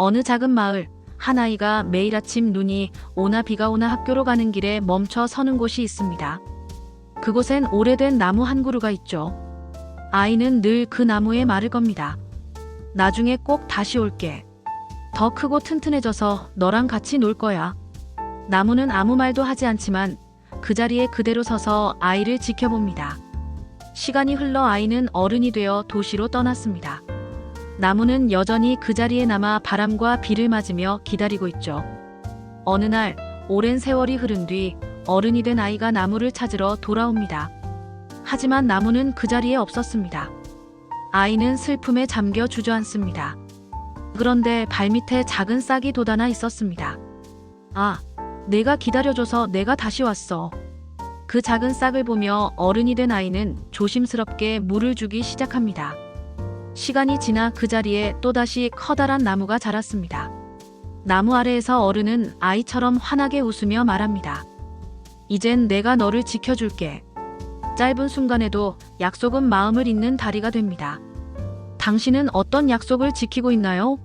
어느 작은 마을, 한 아이가 매일 아침 눈이 오나 비가 오나 학교로 가는 길에 멈춰 서는 곳이 있습니다. 그곳엔 오래된 나무 한 그루가 있죠. 아이는 늘 그 나무에 말을 겁니다. 나중에 꼭 다시 올게. 더 크고 튼튼해져서 너랑 같이 놀 거야. 나무는 아무 말도 하지 않지만 그 자리에 그대로 서서 아이를 지켜봅니다. 시간이 흘러 아이는 어른이 되어 도시로 떠났습니다. 나무는 여전히 그 자리에 남아 바람과 비를 맞으며 기다리고 있죠. 어느 날 오랜 세월이 흐른 뒤 어른이 된 아이가 나무를 찾으러 돌아옵니다. 하지만 나무는 그 자리에 없었습니다. 아이는 슬픔에 잠겨 주저앉습니다. 그런데 발밑에 작은 싹이 돋아나 있었습니다. 아, 내가 기다려줘서 내가 다시 왔어. 그 작은 싹을 보며 어른이 된 아이는 조심스럽게 물을 주기 시작합니다. 시간이 지나 그 자리에 또다시 커다란 나무가 자랐습니다. 나무 아래에서 어른은 아이처럼 환하게 웃으며 말합니다. 이젠 내가 너를 지켜줄게. 짧은 순간에도 약속은 마음을 잇는 다리가 됩니다. 당신은 어떤 약속을 지키고 있나요?